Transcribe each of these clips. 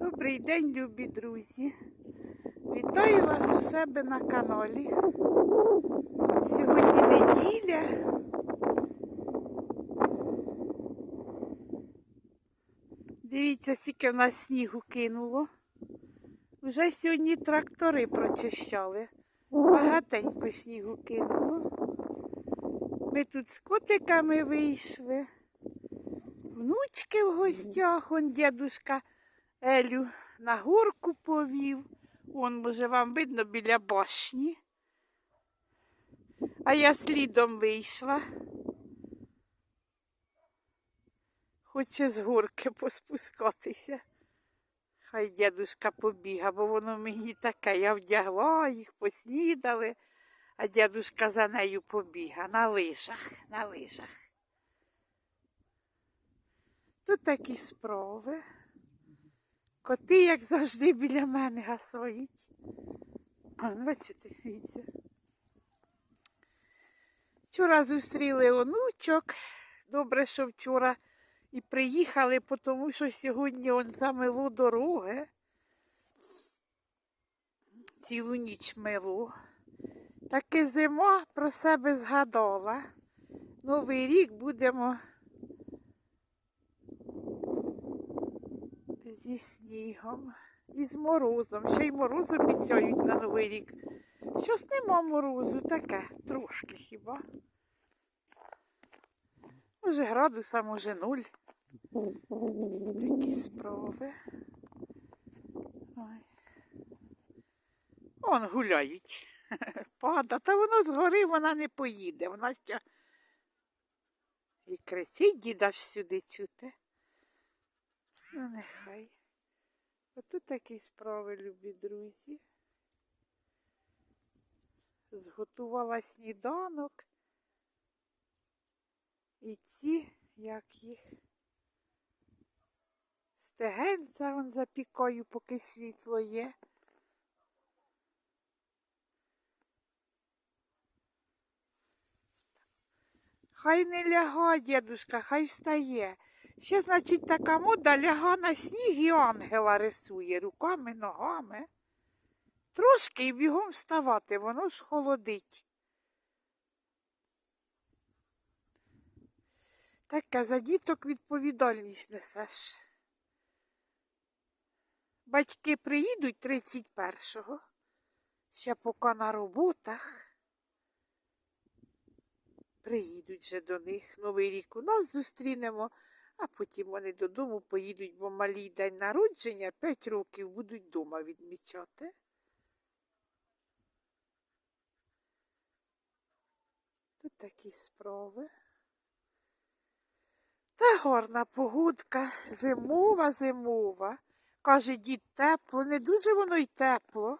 Добрий день, любі друзі. Вітаю вас у себе на каналі. Сьогодні неділя. Дивіться, скільки в нас снігу кинуло. Вже сьогодні трактори прочищали. Багатенько снігу кинуло. Ми тут з котиками вийшли. Внучки в гостях, он дідушка Елю на горку повів. Вон, може, вам видно біля башні. А я слідом вийшла. Хоче з горки поспускатися. Хай дядушка побіга, бо воно мені таке. Я вдягла їх, поснідали, а дядушка за нею побіга на лижах, на лижах. Тут такі справи. Коти, як завжди, біля мене гасають. А, бачите, дивіться. Вчора зустріли онучок. Добре, що вчора і приїхали, тому що сьогодні он замило дороги. Цілу ніч мило. Таки зима про себе згадала. Новий рік будемо зі снігом і з морозом. Ще й мороз обіцяють на Новий рік. Щось нема морозу, таке, трошки хіба. Може градуса, може нуль. Такі справи. Ой. Он гуляють. Пада, та воно згори вона не поїде. Вона ще і кричить діда ж сюди чути. Ну, нехай. Ото такі справи, любі друзі. Зготувала сніданок. І ці, як їх, стегенця вон запікаю, поки світло є. Хай не ляга, дідушка, хай встає. Ще, значить, така мода ляга на сніг і ангела рисує руками, ногами. Трошки і бігом вставати, воно ж холодить. Таке за діток відповідальність несеш. Батьки приїдуть 31-го, ще поки на роботах. Приїдуть же до них Новий рік у нас зустрінемо, а потім вони додому поїдуть, бо малій день народження 5 років будуть вдома відмічати. Тут такі справи. Та гарна погодка, зимова, зимова. Каже, дід тепло, не дуже воно й тепло.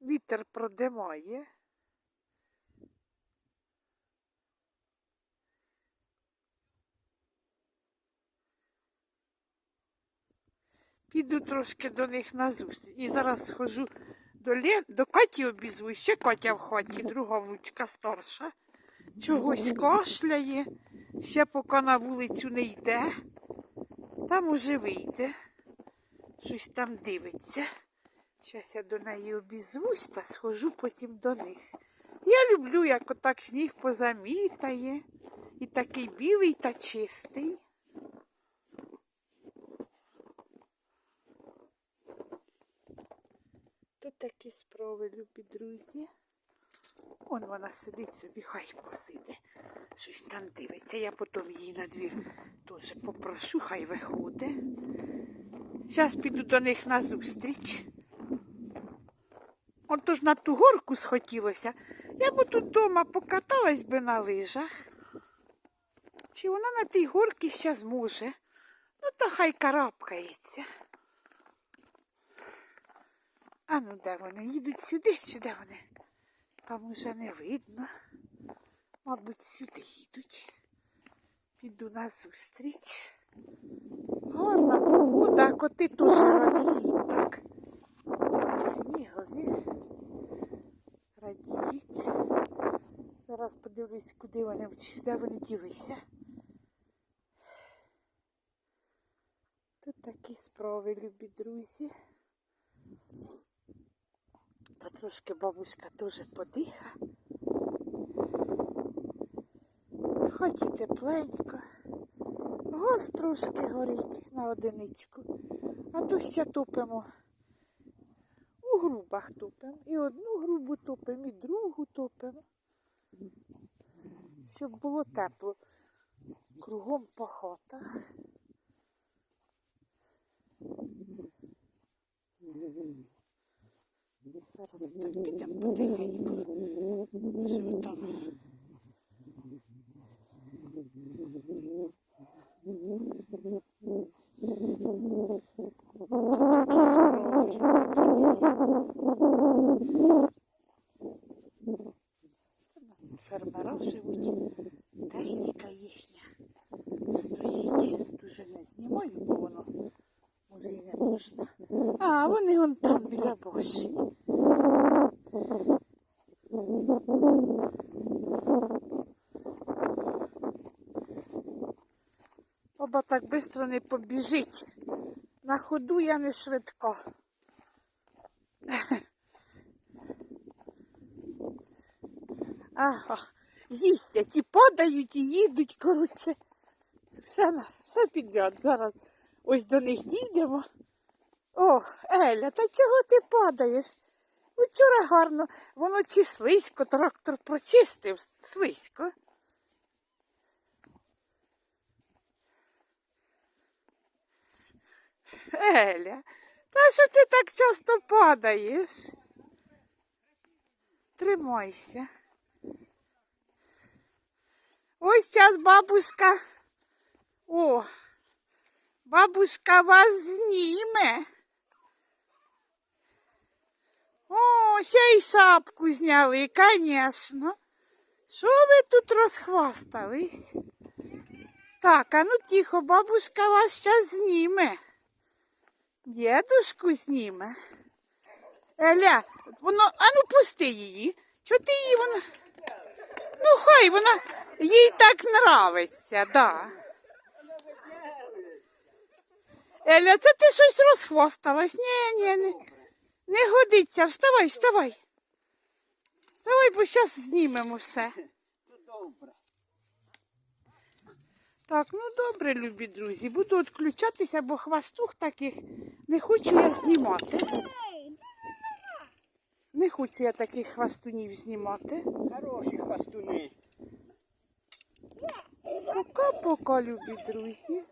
Вітер продимає. Піду трошки до них на зустріч. І зараз схожу до Лен, до Каті обізву. Ще Катя в хаті, друга внучка старша. Чогось кашляє, ще поки на вулицю не йде. Там уже вийде. Щось там дивиться. Щас я до неї обізвусь та схожу потім до них. Я люблю, як отак сніг позамітає. І такий білий та чистий. Тут такі справи, любі друзі. Вон вона сидить собі, хай посиде. Щось там дивиться. Я потім її на двір теж попрошу, хай виходить. Зараз піду до них на зустріч. От ж на ту горку схотілося. Я б тут вдома покаталась би на лижах. Чи вона на тій горці ще зможе? Ну, то хай карабкається. А ну де вони? Їдуть сюди чи де вони? Там уже не видно. Мабуть, сюди їдуть. Піду на зустріч. Гарна погода, коти теж радіють так. Снігові. Радіють. Зараз подивлюсь, куди вони, де вони ділися. Тут такі справи, любі друзі. Та трошки бабуська теж подиха. Хоч і тепленько. Гос трошки горить на одиничку. А то ще топимо. У грубах топимо. І одну грубу топимо, і другу топимо. Щоб було тепло. Кругом по хатах. Зараз підемо потихеньку. Що там? Такі справи, друзі. Фермера живуть. Техніка їхня стоїть. Дуже не знімаю, бо воно може не можна. А, вони вон там біля башні. Оба так швидко не побіжить. На ходу я не швидко. Ага, їстять і падають, і їдуть, коротше. Все, все підряд. Зараз ось до них дійдемо. О, Еля, та чого ти падаєш? Вчора гарно, воно чи слизько, трактор прочистив слизько. Еля, та що ти так часто падаєш? Тримайся. Ось час бабушка. О, бабушка вас зніме. О, ще й шапку зняли, звісно. Що ви тут розхвастались? Так, а ну тихо, бабушка вас зараз зніме. Дідушку зніме. Еля, воно, а ну пусти її. Чого ти її вона? Ну хай вона їй так нравиться, да. Еля, це ти щось розхвосталась. Ні, ні, не, не годиться. Вставай, вставай. Вставай, бо зараз знімемо все. Так, ну добре, любі друзі. Буду відключатися, бо хвастух таких не хочу я знімати. Не хочу я таких хвастунів знімати. Хороші хвастуни. Пока-пока, любі друзі.